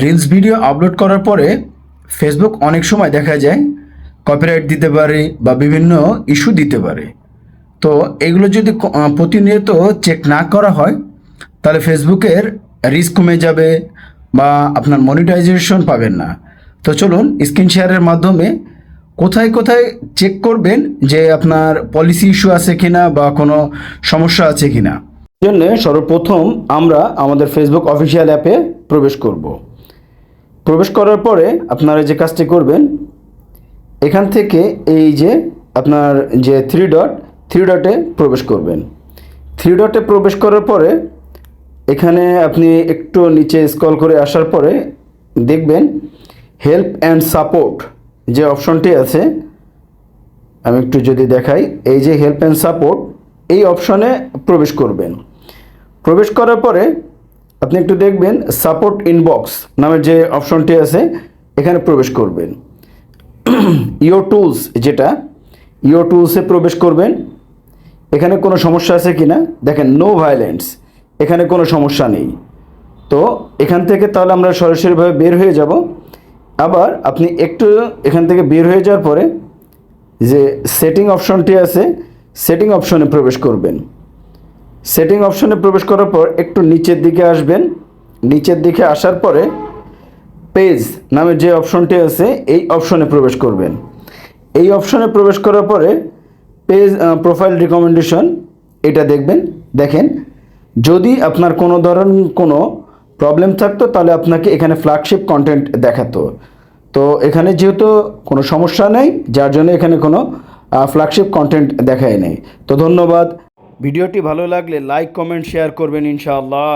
Reels video upload করার পরে Facebook অনেক সময় দেখা যায় কপিরাইট দিতে পারে বা বিভিন্ন ইস্যু দিতে পারে। তো এগুলো যদি প্রতিনিয়ত চেক না করা হয়, তাহলে ফেসবুকের রিস্ক কমে যাবে বা আপনার মনিটাইজেশন পাবেন না। তো চলুন স্ক্রিন শেয়ারের মাধ্যমে কোথায় কোথায় চেক করবেন যে আপনার পলিসি ইস্যু আছে কিনা বা কোনো সমস্যা আছে কিনা। জন্য সর্বপ্রথম আমরা আমাদের ফেসবুক অফিসিয়াল অ্যাপে প্রবেশ করব। প্রবেশ করার পরে আপনারা যে কাজটি করবেন, এখান থেকে এই যে আপনার যে থ্রি ডট থ্রি ডটে প্রবেশ করবেন। থ্রি ডটে প্রবেশ করার পরে এখানে আপনি একটু নিচে স্ক্রল করে আসার পরে দেখবেন হেল্প অ্যান্ড সাপোর্ট যে অপশনটি আছে, আমি একটু যদি দেখাই, এই যে হেল্প অ্যান্ড সাপোর্ট এই অপশনে প্রবেশ করবেন। প্রবেশ করার পরে আপনি একটু দেখবেন সাপোর্ট ইনবক্স নামের যে অপশনটি আছে, এখানে প্রবেশ করবেন। ইও টুলস যেটা ইও টুলসে প্রবেশ করবেন। এখানে কোনো সমস্যা আছে কি না দেখেন নো ভায়োলেন্স এখানে কোনো সমস্যা নেই। তো এখান থেকে তাহলে আমরা সরাসরিভাবে বের হয়ে যাব। আবার আপনি একটু এখান থেকে বের হয়ে যাওয়ার পরে যে সেটিং অপশনটি আছে সেটিং অপশনে প্রবেশ করবেন। সেটিং অপশনে প্রবেশ করার পর একটু নিচের দিকে আসবেন। নিচের দিকে আসার পরে পেজ নামের যে অপশনটি আছে, এই অপশনে প্রবেশ করবেন। এই অপশনে প্রবেশ করার পরে পেজ প্রোফাইল রিকমেন্ডেশন এটা দেখবেন। দেখেন, যদি আপনার কোনো ধরন কোনো প্রবলেম থাকতো, তাহলে আপনাকে এখানে ফ্ল্যাগশিপ কন্টেন্ট দেখাতো। তো এখানে যেহেতু কোনো সমস্যা নেই, যার জন্য এখানে কোনো ফ্ল্যাগশিপ কন্টেন্ট দেখায় নেই। তো ধন্যবাদ। ভিডিওটি ভালো লাগলে লাইক কমেন্ট শেয়ার করবেন ইনশাআল্লাহ।